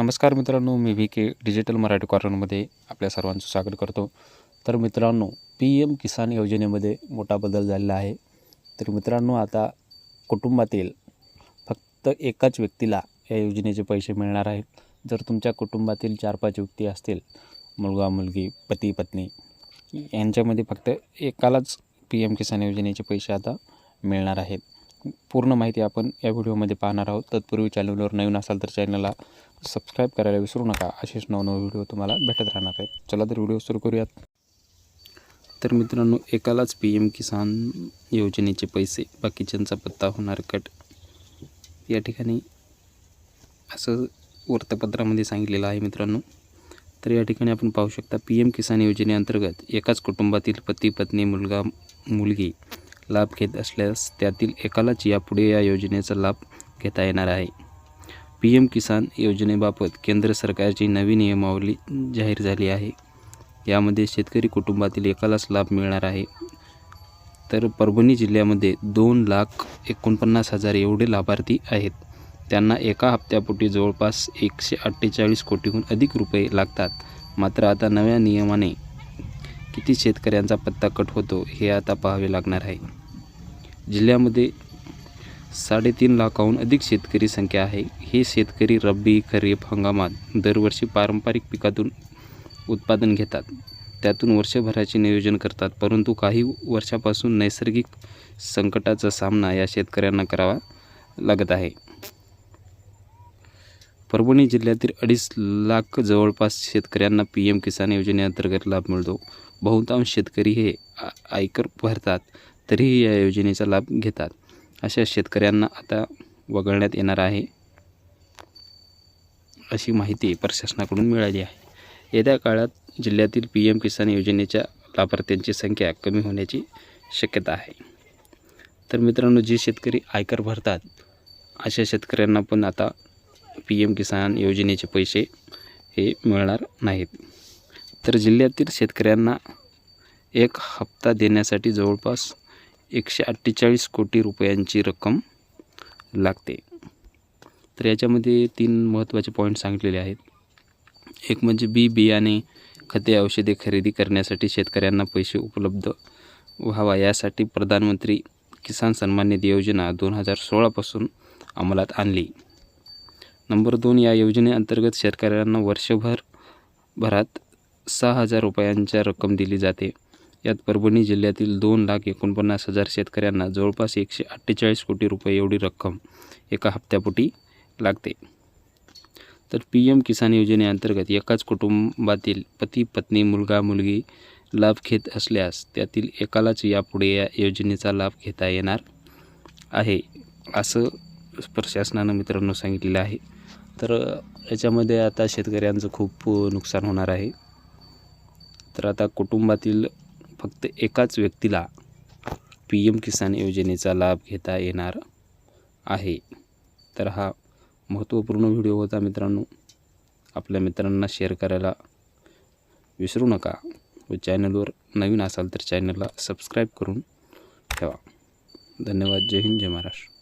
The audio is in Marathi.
नमस्कार मित्रांनो मी व्ही के डिजिटल मराठी कॉर्नरमध्ये आपल्या सर्वांचं स्वागत करतो. तर मित्रांनो पी एम किसान योजनेमध्ये मोठा बदल झालेला आहे. तर मित्रांनो आता कुटुंबातील फक्त एकाच व्यक्तीला या योजनेचे पैसे मिळणार आहेत. जर तुमच्या कुटुंबातील चार पाच व्यक्ती असतील मुलगा मुलगी पती पत्नी यांच्यामध्ये फक्त एकालाच पी एम किसान योजनेचे पैसे आता मिळणार आहेत. पूर्ण माहिती आपण या व्हिडिओमध्ये पाहणार आहोत. तत्पूर्वी चॅनलवर नवीन असाल तर चॅनलला सबस्क्राईब करायला विसरू नका. असेच नवनवे व्हिडिओ तुम्हाला भेटत राहणार आहेत. चला तर व्हिडिओ सुरू करूयात. तर मित्रांनो एकालाच पी एम किसान योजनेचे पैसे बाकीच्यांचा पत्ता होणार कट. या ठिकाणी असं वृत्तपत्रामध्ये सांगितलेलं आहे मित्रांनो. तर या ठिकाणी आपण पाहू शकता पी एम किसान योजनेअंतर्गत एकाच कुटुंबातील पती पत्नी मुलगा मुलगी लाभ घेत असल्यास त्यातील एकालाच यापुढे या योजनेचा लाभ घेता येणार आहे. पी एम किसान योजनेबाबत केंद्र सरकारची नवी नियमावली जाहीर झाली आहे. यामध्ये शेतकरी कुटुंबातील एकालाच लाभ मिळणार आहे. तर परभणी जिल्ह्यामध्ये दोन लाख एकोणपन्नास हजार एवढे लाभार्थी आहेत. त्यांना एका हप्त्यापोटी जवळपास एकशे अठ्ठेचाळीस कोटीहून अधिक रुपये लागतात. मात्र आता नव्या नियमाने किती शेतकऱ्यांचा पत्ता कट होतो हे आता पाहावे लागणार आहे. जिल्ह्यामध्ये साडेतीन लाखाहून अधिक शेतकरी संख्या आहे. हे शेतकरी रब्बी खरीप हंगामात दरवर्षी पारंपरिक पिकातून उत्पादन घेतात. त्यातून वर्षभराचे नियोजन करतात. परंतु काही वर्षापासून नैसर्गिक संकटाचा सामना या शेतकऱ्यांना करावा लागत आहे. परभणी जिल्ह्यातील अडीच लाख जवळपास शेतकऱ्यांना पी एम किसान योजनेअंतर्गत लाभ मिळतो. बहुतांश शेतकरी हे आयकर भरतात. तरीही या योजनेचा लाभ घेतात. अशा शेतकऱ्यांना आता वगळण्यात येणार आहे अशी माहिती प्रशासनाकडून मिळाली आहे. येत्या काळात जिल्ह्यातील पी एम किसान योजनेच्या लाभार्थ्यांची संख्या कमी होण्याची शक्यता आहे. तर मित्रांनो जे शेतकरी आयकर भरतात अशा शेतकऱ्यांना पण आता पी एम किसान योजनेचे पैसे हे मिळणार नाहीत. तर जिल्ह्यातील शेतकऱ्यांना एक हप्ता देण्यासाठी जवळपास एकशे अठ्ठेचाळीस कोटी रुपयांची रक्कम लागते. तर याच्यामध्ये तीन महत्त्वाचे पॉईंट सांगितलेले आहेत. एक म्हणजे बी बियाणे खते औषधे खरेदी करण्यासाठी शेतकऱ्यांना पैसे उपलब्ध व्हावा यासाठी प्रधानमंत्री किसान सन्मान निधी योजना दोन हजार सोळापासून अंमलात आणली. नंबर दोन या योजनेअंतर्गत शेतकऱ्यांना वर्षभर भरात सहा हजार रुपयांच्या रक्कम दिली जाते. यात परभणी जिल्ह्यातील दोन लाख एकोणपन्नास हजार शेतकऱ्यांना जवळपास एकशे अठ्ठेचाळीस कोटी रुपये एवढी रक्कम एका हप्त्यापोटी लागते. तर पी एम किसान योजनेअंतर्गत एकाच कुटुंबातील पती पत्नी मुलगा मुलगी लाभ घेत असल्यास त्यातील एकालाच यापुढे या योजनेचा लाभ घेता येणार आहे असं प्रशासनानं मित्रांनो सांगितलेलं आहे. तर याच्यामध्ये आता शेतकऱ्यांचं खूप नुकसान होणार आहे. तर आता कुटुंबातील फक्त एकाच व्यक्तीला पी एम किसान योजनेचा लाभ घेता येणार आहे. तर हा महत्त्वपूर्ण व्हिडिओ होता मित्रांनो. आपल्या मित्रांना शेअर करायला विसरू नका व चॅनलवर नवीन असाल तर चॅनलला सबस्क्राईब करून ठेवा. धन्यवाद. जय हिंद जय महाराष्ट्र.